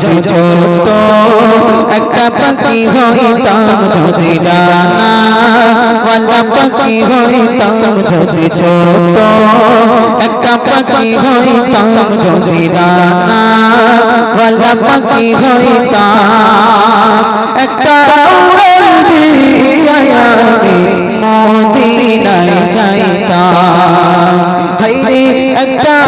যদি ছোট একটা পাখি হইতাম যদি ডানা পাখি হইতাম যদি ছোট। একটা পাখি হইতাম যদি ডানা পাখি হইতাম। একটা আমি যাইতাম। হাইরে একটা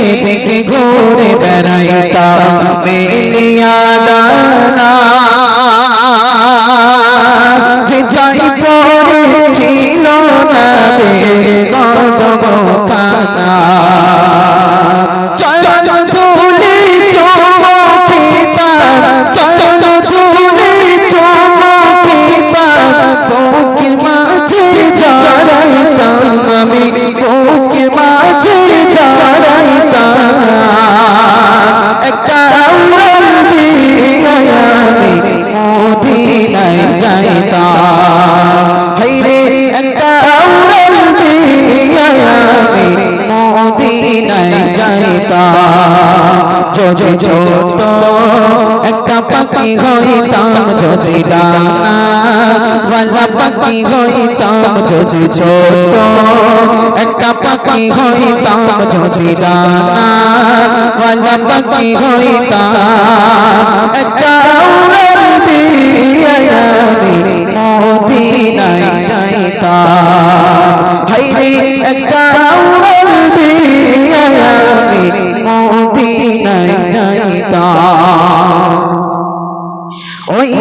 সেদিকে ঘুরে বেড়াইতাম মেলিয়া দানা যাই পড়েছিল না যদি ছোট একটা পাখি হইতাম যদি ডানা পাখি হইতাম যদি ছোট, একটা পাখি হইতাম যদি ডানা পাখি হইতাম। একটা আমি যাইতাম। হাইরে একটা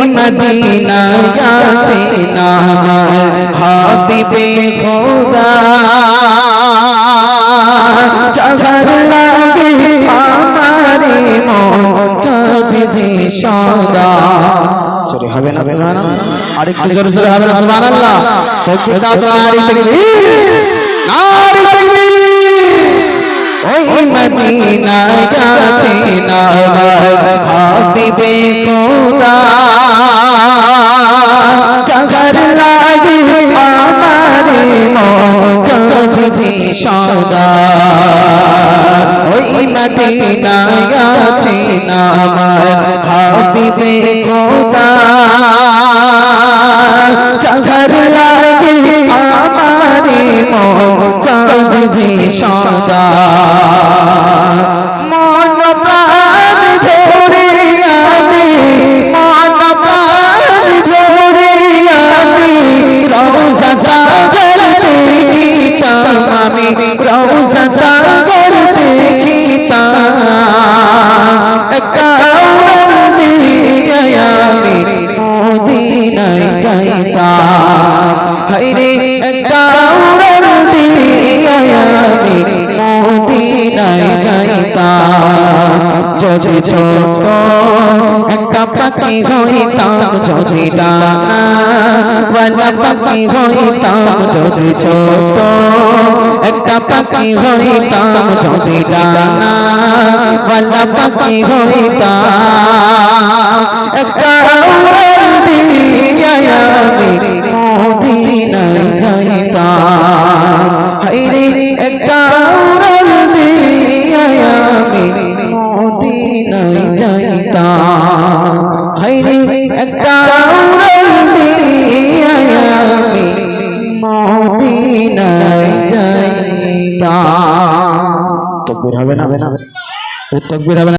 ওই মদিনা আছে না। হাবিবে খোদা চাচার লাগে আমারে মন কাঁদে সদা সরি হবে না। সুবহানাল্লাহ আরেকটু জোরে জোরে হবে না, সুবহানাল্লাহ। তাকবীর দাও তো, নারী তাকবীর। নারী তাকবীর। ওই মদিনা আছে না। হাবিবে খোদা। মদিনা আছে না হাবিবে খোদা চাচার লাগে আমারে মন কাঁদে সদা আমি মন যদি ছোট একটা পাখি হইতাম যদি ডানা পাখি হইতাম যদি ছোট একটা পাখি হইতাম যদি ডানা পাখি হইতাম একটা মদিনায় যাইতাম। হাইরে হবে না। তকবীর হবে না।